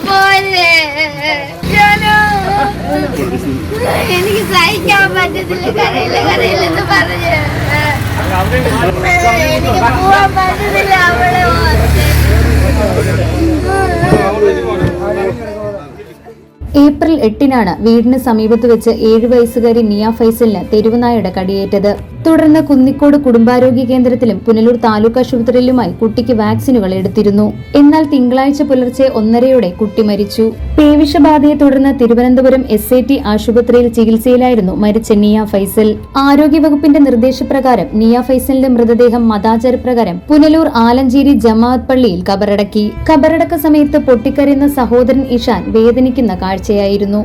പോലെ. എനിക്ക് സഹിക്കാൻ പറ്റത്തില്ല. പറ്റത്തില്ല ഏപ്രിൽ എട്ടിനാണ് വീടിന് സമീപത്ത് വെച്ച് ഏഴു വയസ്സുകാരി നിയ ഫൈസലിന് തെരുവുനായുടെ കടിയേറ്റത്. തുടർന്ന് കുന്നിക്കോട് കുടുംബാരോഗ്യ കേന്ദ്രത്തിലും പുനലൂർ താലൂക്ക് ആശുപത്രിയിലുമായി കുട്ടിക്ക് വാക്സിനുകൾ എടുത്തിരുന്നു. എന്നാൽ തിങ്കളാഴ്ച പുലർച്ചെ ഒന്നരയോടെ കുട്ടി മരിച്ചു. പേവിഷബാധയെ തുടർന്ന് തിരുവനന്തപുരം എസ് ഐ ടി ആശുപത്രിയിൽ ചികിത്സയിലായിരുന്നു മരിച്ച നിയ ഫൈസൽ. ആരോഗ്യവകുപ്പിന്റെ നിർദ്ദേശപ്രകാരം നിയ ഫൈസലിന്റെ മൃതദേഹം മതാചാരപ്രകാരം പുനലൂർ ആലഞ്ചേരി ജമാഅത്ത് പള്ളിയിൽ കബറടക്കി. കബറടക്ക സമയത്ത് പൊട്ടിക്കരയുന്ന സഹോദരൻ ഇഷാൻ വേദനിക്കുന്ന കാഴ്ചയായിരുന്നു.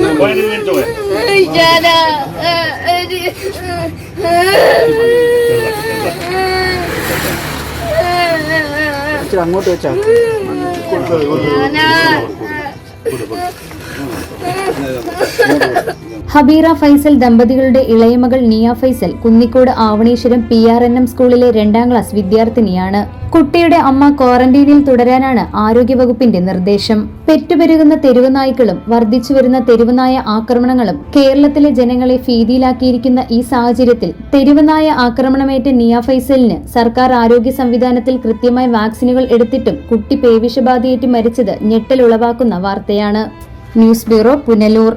ചാലോ ചാലോ ഇച്ചിരി അങ്ങോട്ട് വെച്ചാ ഹബീറ ഫൈസൽ ദമ്പതികളുടെ ഇളയമകൾ Niya Faisal Kunnicode Avaneeswaram P R N M സ്കൂളിലെ രണ്ടാം ക്ലാസ് വിദ്യാർത്ഥിനിയാണ്. കുട്ടിയുടെ അമ്മ ക്വാറന്റീനിൽ തുടരാനാണ് ആരോഗ്യവകുപ്പിന്റെ നിർദ്ദേശം. പെറ്റുപെരുകുന്ന തെരുവുനായ്ക്കളും വർദ്ധിച്ചുവരുന്ന തെരുവുനായ ആക്രമണങ്ങളും കേരളത്തിലെ ജനങ്ങളെ ഭീതിയിലാക്കിയിരിക്കുന്ന ഈ സാഹചര്യത്തിൽ തെരുവുനായ ആക്രമണമേറ്റ നിയ ഫൈസലിന് സർക്കാർ ആരോഗ്യ സംവിധാനത്തിൽ കൃത്യമായി വാക്സിനുകൾ എടുത്തിട്ടും കുട്ടി പേവിഷബാധയേറ്റ് മരിച്ചത് ഞെട്ടലുളവാക്കുന്ന വാർത്തയാണ്. News bureau Punalur.